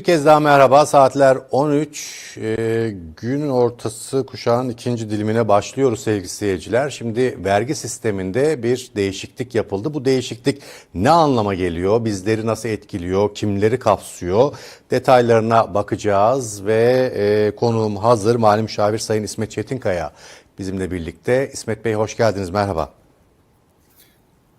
Bir kez daha merhaba. Saatler 13. Ee, gün ortası kuşağın ikinci dilimine başlıyoruz sevgili seyirciler. Şimdi vergi sisteminde bir değişiklik yapıldı. Bu değişiklik ne anlama geliyor? Bizleri nasıl etkiliyor? Kimleri kapsıyor? Detaylarına bakacağız ve e, konuğum hazır. Mali Müşavir Sayın İsmet Çetinkaya bizimle birlikte. İsmet Bey hoş geldiniz. Merhaba.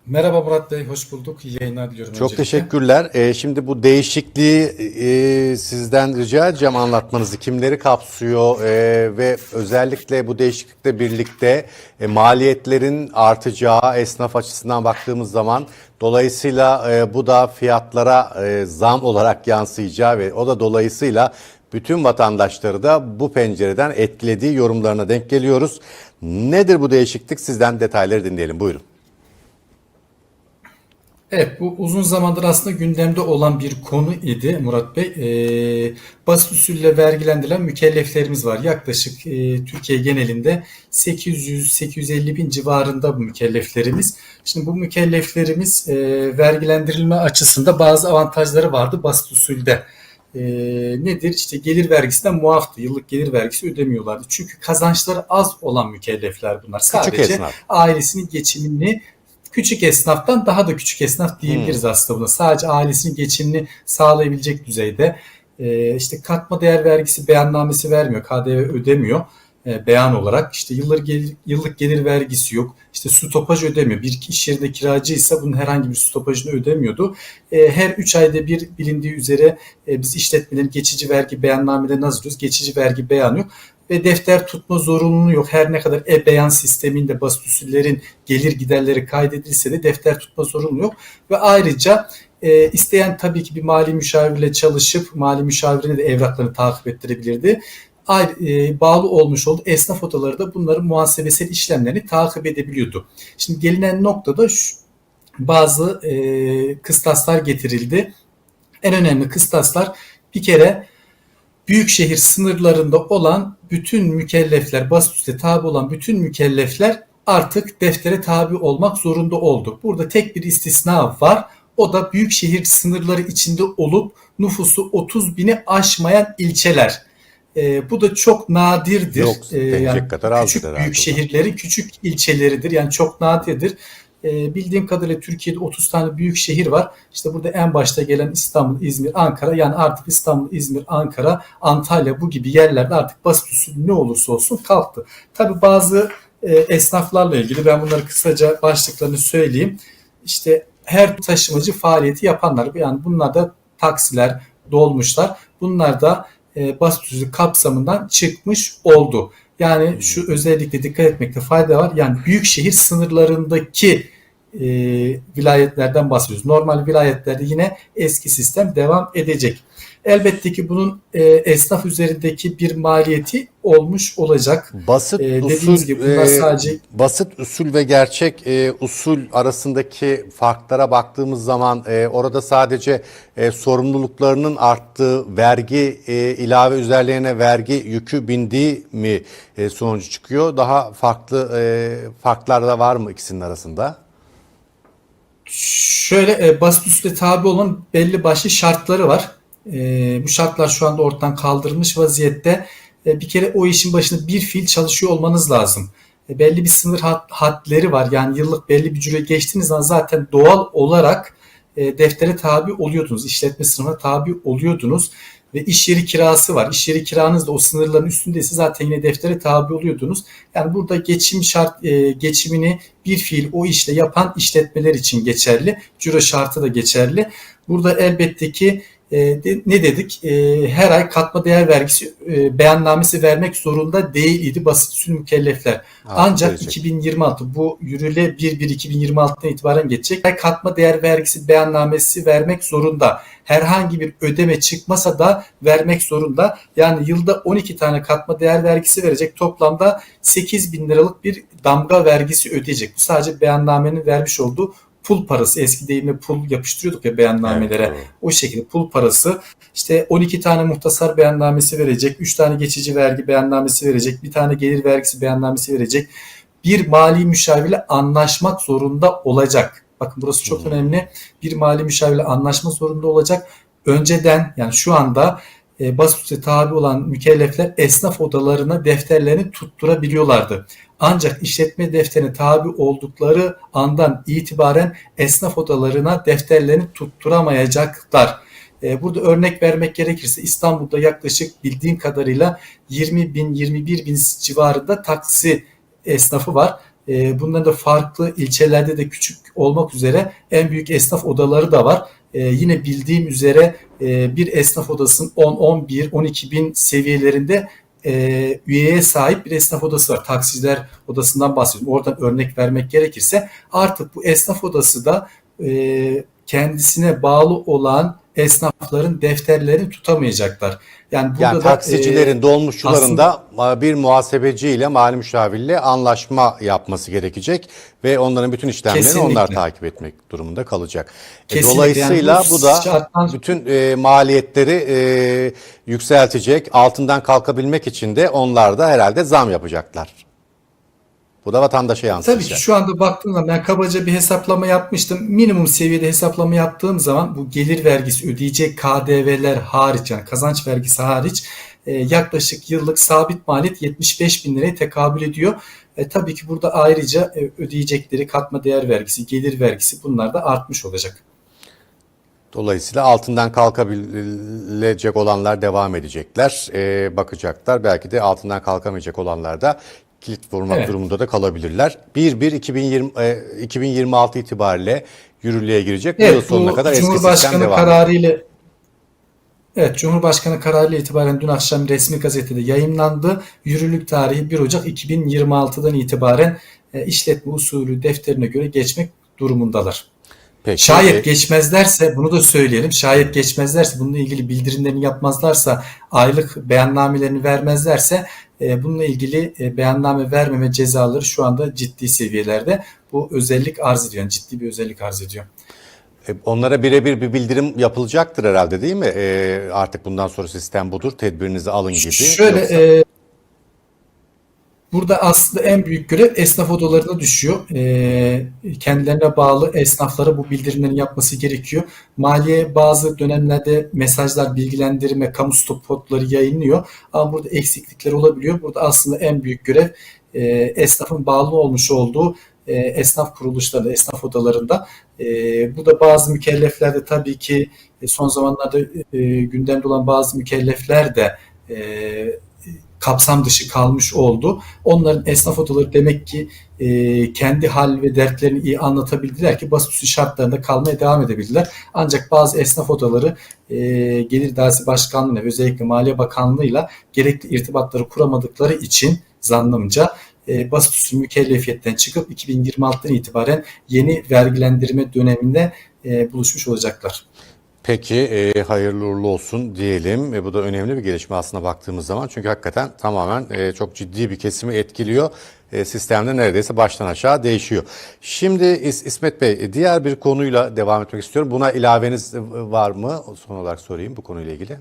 Merhaba Murat Bey, hoş bulduk. İyi yayınlar diliyorum. Çok öncelikle. teşekkürler. Ee, şimdi bu değişikliği e, sizden rica edeceğim anlatmanızı. Kimleri kapsıyor e, ve özellikle bu değişiklikle birlikte e, maliyetlerin artacağı esnaf açısından baktığımız zaman dolayısıyla e, bu da fiyatlara e, zam olarak yansıyacağı ve o da dolayısıyla bütün vatandaşları da bu pencereden etkilediği yorumlarına denk geliyoruz. Nedir bu değişiklik? Sizden detayları dinleyelim. Buyurun. Evet, bu uzun zamandır aslında gündemde olan bir konu idi Murat Bey. Ee, basit usulle vergilendirilen mükelleflerimiz var. Yaklaşık e, Türkiye genelinde 800-850 bin civarında bu mükelleflerimiz. Şimdi bu mükelleflerimiz e, vergilendirilme açısında bazı avantajları vardı basit usulde. E, nedir? İşte gelir vergisinden muaftı. Yıllık gelir vergisi ödemiyorlardı. Çünkü kazançları az olan mükellefler bunlar. Sadece ailesinin geçimini küçük esnaftan daha da küçük esnaf diyebiliriz Hmm. aslında buna. Sadece ailesinin geçimini sağlayabilecek düzeyde. Ee, işte katma değer vergisi beyannamesi vermiyor. KDV ödemiyor e, beyan olarak. İşte yıllık gelir, yıllık gelir vergisi yok. İşte stopaj ödemiyor. Bir iş yerinde kiracıysa bunun herhangi bir stopajını ödemiyordu. E, her 3 ayda bir bilindiği üzere e, biz işletmelerin geçici vergi beyannamelerini hazırlıyoruz. Geçici vergi beyanı yok ve defter tutma zorunluluğu yok. Her ne kadar e-beyan sisteminde basit usullerin gelir giderleri kaydedilse de defter tutma zorunluluğu yok. Ve ayrıca e, isteyen tabii ki bir mali müşavirle çalışıp mali müşavirine de evraklarını takip ettirebilirdi. Ayrı, e, bağlı olmuş oldu. Esnaf odaları da bunların muhasebesel işlemlerini takip edebiliyordu. Şimdi gelinen noktada şu, bazı e, kıstaslar getirildi. En önemli kıstaslar bir kere büyükşehir sınırlarında olan bütün mükellefler, basit üste tabi olan bütün mükellefler artık deftere tabi olmak zorunda oldu. Burada tek bir istisna var. O da büyükşehir sınırları içinde olup nüfusu 30 bini aşmayan ilçeler. Ee, bu da çok nadirdir. Yok, Ee, denecek kadar küçük büyük şehirlerin küçük ilçeleridir. Yani çok nadirdir. Ee, bildiğim kadarıyla Türkiye'de 30 tane büyük şehir var. İşte burada en başta gelen İstanbul, İzmir, Ankara. Yani artık İstanbul, İzmir, Ankara, Antalya bu gibi yerlerde artık basit usul ne olursa olsun kalktı. Tabii bazı e, esnaflarla ilgili ben bunları kısaca başlıklarını söyleyeyim. İşte her taşımacı faaliyeti yapanlar yani bunlar da taksiler, dolmuşlar bunlar da e, basit usul kapsamından çıkmış oldu. Yani şu özellikle dikkat etmekte fayda var. Yani büyük şehir sınırlarındaki e, vilayetlerden bahsediyoruz. Normal vilayetlerde yine eski sistem devam edecek. Elbette ki bunun e, esnaf üzerindeki bir maliyeti olmuş olacak. Basit Ee, dediğimiz usul gibi bunlar e, sadece- basit usul ve gerçek e, usul arasındaki farklara baktığımız zaman e, orada sadece e, sorumluluklarının arttığı vergi e, ilave üzerlerine vergi yükü bindiği mi e, sonucu çıkıyor? Daha farklı e, farklar da var mı ikisinin arasında? Şöyle e, basit üstte tabi olan belli başlı şartları var. E, bu şartlar şu anda ortadan kaldırılmış vaziyette. E, bir kere o işin başında bir fiil çalışıyor olmanız lazım. E, belli bir sınır hat, hadleri var. Yani yıllık belli bir cüre geçtiğiniz zaman zaten doğal olarak e, deftere tabi oluyordunuz. İşletme sınırına tabi oluyordunuz. Ve iş yeri kirası var. İş yeri kiranız da o sınırların üstündeyse zaten yine deftere tabi oluyordunuz. Yani burada geçim şart e, geçimini bir fiil o işle yapan işletmeler için geçerli. Cüre şartı da geçerli. Burada elbette ki e, de- ne dedik? E, her ay katma değer vergisi e, beyannamesi vermek zorunda değil idi basit usul mükellefler. Ha, Ancak verecek. 2026 bu yürürlüğe 1-1-2026'dan itibaren geçecek. Her katma değer vergisi beyannamesi vermek zorunda. Herhangi bir ödeme çıkmasa da vermek zorunda. Yani yılda 12 tane katma değer vergisi verecek. Toplamda 8 bin liralık bir damga vergisi ödeyecek. Bu sadece beyannamenin vermiş olduğu pul parası. Eski deyimle pul yapıştırıyorduk ya beyannamelere. Evet. O şekilde pul parası işte 12 tane muhtasar beyannamesi verecek, 3 tane geçici vergi beyannamesi verecek, bir tane gelir vergisi beyannamesi verecek. Bir mali müşavirle anlaşmak zorunda olacak. Bakın burası çok Hmm. önemli. Bir mali müşavirle anlaşma zorunda olacak. önceden yani şu anda e, BASUS'e tabi olan mükellefler esnaf odalarına defterlerini tutturabiliyorlardı. Ancak işletme defterine tabi oldukları andan itibaren esnaf odalarına defterlerini tutturamayacaklar. E, Burada örnek vermek gerekirse İstanbul'da yaklaşık bildiğim kadarıyla 20 bin 21 bin civarında taksi esnafı var. E, Bunların da farklı ilçelerde de küçük olmak üzere en büyük esnaf odaları da var. E, Yine bildiğim üzere e, bir esnaf odasının 10, 11, 12 bin seviyelerinde e, üyeye sahip bir esnaf odası var. Taksiciler odasından bahsediyorum. Oradan örnek vermek gerekirse artık bu esnaf odası da e, kendisine bağlı olan esnafların defterlerini tutamayacaklar. Yani burada Yani da, taksicilerin, e, dolmuşçuların da bir muhasebeci ile mali müşavirle anlaşma yapması gerekecek ve onların bütün işlemlerini Kesinlikle. onlar takip etmek durumunda kalacak. E, Kesinlikle. Dolayısıyla Yani bu bu da şarttan- bütün e, maliyetleri e, yükseltecek, altından kalkabilmek için de onlar da herhalde zam yapacaklar. Bu da vatandaşa yansıyacak. Tabii ki şu anda baktığımda ben kabaca bir hesaplama yapmıştım. Minimum seviyede hesaplama yaptığım zaman bu gelir vergisi ödeyecek KDV'ler hariç yani kazanç vergisi hariç e, yaklaşık yıllık sabit maliyet 75 bin liraya tekabül ediyor. E, tabii ki burada ayrıca e, ödeyecekleri katma değer vergisi, gelir vergisi bunlar da artmış olacak. Dolayısıyla altından kalkabilecek olanlar devam edecekler, e, bakacaklar. Belki de altından kalkamayacak olanlar da kilit vurmak Evet. durumunda da kalabilirler. 1-1-2020, e, 2026 itibariyle yürürlüğe girecek. Bu yıl Evet, sonuna bu kadar eski sistem devam edecek. kararıyla Evet, Cumhurbaşkanı kararıyla itibaren dün akşam resmi gazetede yayımlandı. Yürürlük tarihi 1 Ocak 2026'dan itibaren e, işletme usulü defterine göre geçmek durumundalar. Peki, Şayet geçmezlerse bunu da söyleyelim. Şayet geçmezlerse bununla ilgili bildirimlerini yapmazlarsa aylık beyannamelerini vermezlerse e, bununla ilgili e, beyanname vermeme cezaları şu anda ciddi seviyelerde. Bu özellik arz ediyor. Yani ciddi bir özellik arz ediyor. e, onlara birebir bir bildirim yapılacaktır herhalde değil mi? E, artık bundan sonra sistem budur, tedbirinizi alın gibi. Şöyle Yoksa- e, burada aslında en büyük görev esnaf odalarına düşüyor. E, kendilerine bağlı esnaflara bu bildirimlerin yapması gerekiyor. Maliye bazı dönemlerde mesajlar, bilgilendirme, kamu spotları yayınlıyor. Ama burada eksiklikler olabiliyor. Burada aslında en büyük görev e, esnafın bağlı olmuş olduğu e, esnaf kuruluşları, esnaf odalarında. E, burada bazı mükelleflerde tabii ki e, son zamanlarda e, gündemde olan bazı mükellefler de kapsam dışı kalmış oldu. Onların esnaf odaları demek ki e, kendi hal ve dertlerini iyi anlatabildiler ki basit usul şartlarında kalmaya devam edebildiler. Ancak bazı esnaf odaları e, Gelir Dairesi Başkanlığı'na özellikle Maliye Bakanlığı'yla gerekli irtibatları kuramadıkları için zannımca e, basit usul mükellefiyetten çıkıp 2026'dan itibaren yeni vergilendirme döneminde e, buluşmuş olacaklar. Peki e, hayırlı uğurlu olsun diyelim. E, bu da önemli bir gelişme aslında baktığımız zaman. Çünkü hakikaten tamamen e, çok ciddi bir kesimi etkiliyor. E, sistemde neredeyse baştan aşağı değişiyor. Şimdi İs- İsmet Bey e, diğer bir konuyla devam etmek istiyorum. Buna ilaveniz e, var mı? Son olarak sorayım bu konuyla ilgili.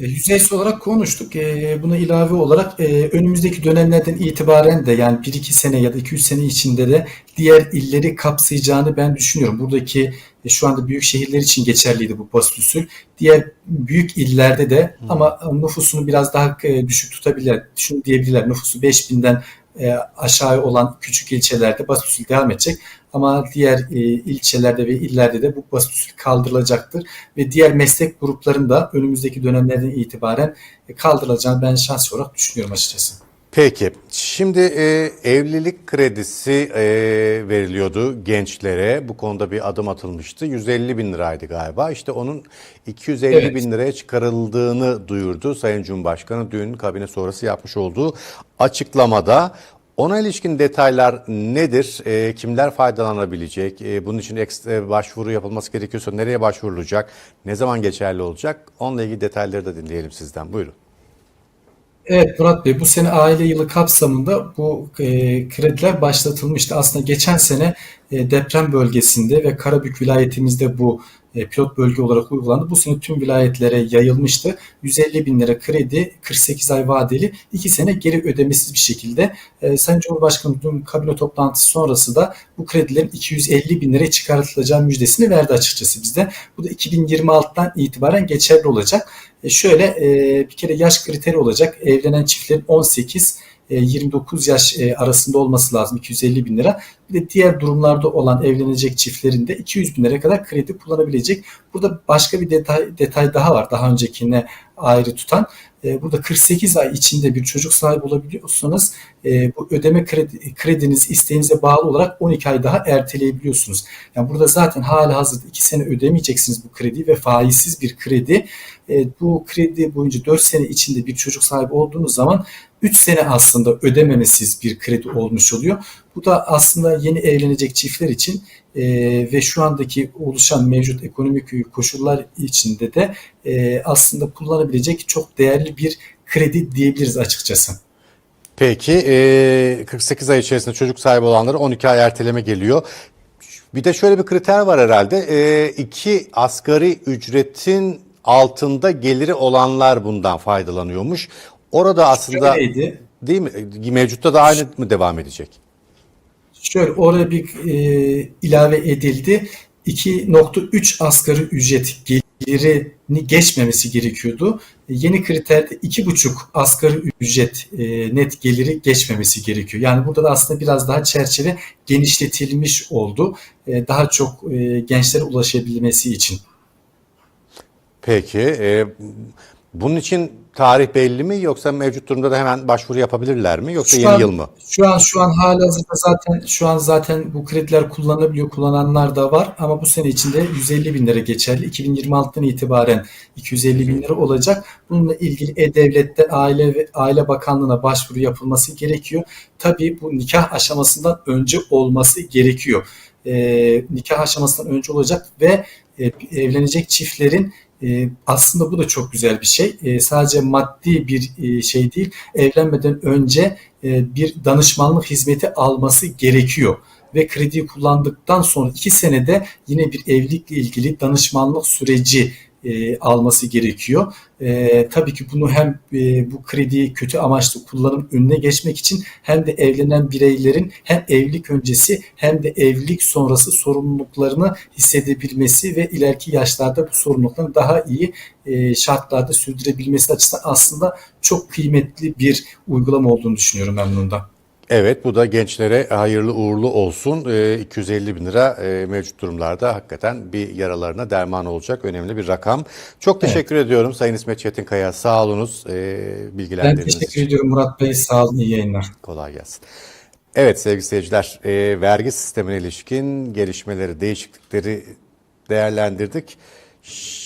E, Yüzeysel olarak konuştuk. E, Buna ilave olarak e, önümüzdeki dönemlerden itibaren de yani 1-2 sene ya da 2-3 sene içinde de diğer illeri kapsayacağını ben düşünüyorum. Buradaki e, şu anda büyük şehirler için geçerliydi bu usul. Diğer büyük illerde de ama nüfusunu biraz daha e, düşük tutabilirler. Şunu diyebilirler nüfusu 5000'den e, aşağı olan küçük ilçelerde basit usul devam edecek. Ama diğer e, ilçelerde ve illerde de bu basit usul kaldırılacaktır ve diğer meslek gruplarında önümüzdeki dönemlerden itibaren e, kaldırılacağını ben şahsi olarak düşünüyorum açıkçası. Peki şimdi e, evlilik kredisi e, veriliyordu gençlere. Bu konuda bir adım atılmıştı. 150 bin liraydı galiba. İşte onun 250 Evet. bin liraya çıkarıldığını duyurdu Sayın Cumhurbaşkanı dün kabine sonrası yapmış olduğu açıklamada. Ona ilişkin detaylar nedir? E, kimler faydalanabilecek? E, bunun için ekstra başvuru yapılması gerekiyorsa nereye başvurulacak? Ne zaman geçerli olacak? Onunla ilgili detayları da dinleyelim sizden. Buyurun. Evet Murat Bey bu sene aile yılı kapsamında bu e, krediler başlatılmıştı. Aslında geçen sene e, deprem bölgesinde ve Karabük vilayetimizde bu e, pilot bölge olarak uygulandı. Bu sene tüm vilayetlere yayılmıştı. 150 bin lira kredi, 48 ay vadeli, 2 sene geri ödemesiz bir şekilde. E, Sayın Cumhurbaşkanı dün kabine toplantısı sonrası da bu kredilerin 250 bin liraya çıkartılacağı müjdesini verdi açıkçası bizde. Bu da 2026'dan itibaren geçerli olacak. E, şöyle e, bir kere yaş kriteri olacak. Evlenen çiftlerin 18 e, 29 yaş e, arasında olması lazım 250 bin lira. Bir de diğer durumlarda olan evlenecek çiftlerin de 200 bin lira kadar kredi kullanabilecek. Burada başka bir detay, detay daha var daha öncekine ayrı tutan. E, Burada 48 ay içinde bir çocuk sahibi olabiliyorsanız e, bu ödeme kredi, krediniz isteğinize bağlı olarak 12 ay daha erteleyebiliyorsunuz. Yani burada zaten hali hazırda 2 sene ödemeyeceksiniz bu krediyi ve faizsiz bir kredi. E, Bu kredi boyunca 4 sene içinde bir çocuk sahibi olduğunuz zaman 3 sene aslında ödememesiz bir kredi olmuş oluyor. Bu da aslında yeni evlenecek çiftler için e, ve şu andaki oluşan mevcut ekonomik koşullar içinde de e, aslında kullanabilecek çok değerli bir kredi diyebiliriz açıkçası. Peki e, 48 ay içerisinde çocuk sahibi olanlara 12 ay erteleme geliyor. Bir de şöyle bir kriter var herhalde. E, iki asgari ücretin altında geliri olanlar bundan faydalanıyormuş. Orada aslında Şöyleydi. değil mi? Mevcutta da aynı mı devam edecek? Şöyle oraya bir e, ilave edildi. 2.3 asgari ücret gelirini geçmemesi gerekiyordu. Yeni kriterde 2.5 asgari ücret e, net geliri geçmemesi gerekiyor. Yani burada da aslında biraz daha çerçeve genişletilmiş oldu. E, daha çok e, gençlere ulaşabilmesi için. Peki. e, bunun için tarih belli mi yoksa mevcut durumda da hemen başvuru yapabilirler mi yoksa Şu yeni an- yıl mı? Şu an şu an halihazırda zaten şu an zaten bu krediler kullanılabiliyor, kullananlar da var ama bu sene içinde 150 bin lira geçerli. 2026'dan itibaren 250 bin lira olacak. Bununla ilgili E-Devlet'te Aile ve Aile Bakanlığı'na başvuru yapılması gerekiyor. Tabii bu nikah aşamasından önce olması gerekiyor. Ee, nikah aşamasından önce olacak ve e, evlenecek çiftlerin e, aslında bu da çok güzel bir şey. E, sadece maddi bir e, şey değil. Evlenmeden önce e, bir danışmanlık hizmeti alması gerekiyor. Ve krediyi kullandıktan sonra iki senede yine bir evlilikle ilgili danışmanlık süreci e, alması gerekiyor. E, tabii ki bunu hem e, bu krediyi kötü amaçlı kullanım önüne geçmek için hem de evlenen bireylerin hem evlilik öncesi hem de evlilik sonrası sorumluluklarını hissedebilmesi ve ileriki yaşlarda bu sorumluluklarını daha iyi e, şartlarda sürdürebilmesi açısından aslında çok kıymetli bir uygulama olduğunu düşünüyorum ben bunun da. Evet bu da gençlere hayırlı uğurlu olsun. Ee, 250 bin lira e, mevcut durumlarda hakikaten bir yaralarına derman olacak önemli bir rakam. Çok teşekkür ediyorum Sayın İsmet Çetinkaya. Sağ olunuz e, Ben bilgilendirdiğiniz teşekkür için. ediyorum Murat Bey. Sağ olun, iyi yayınlar. Kolay gelsin. Evet sevgili seyirciler, e, vergi sistemine ilişkin gelişmeleri, değişiklikleri değerlendirdik. Ş-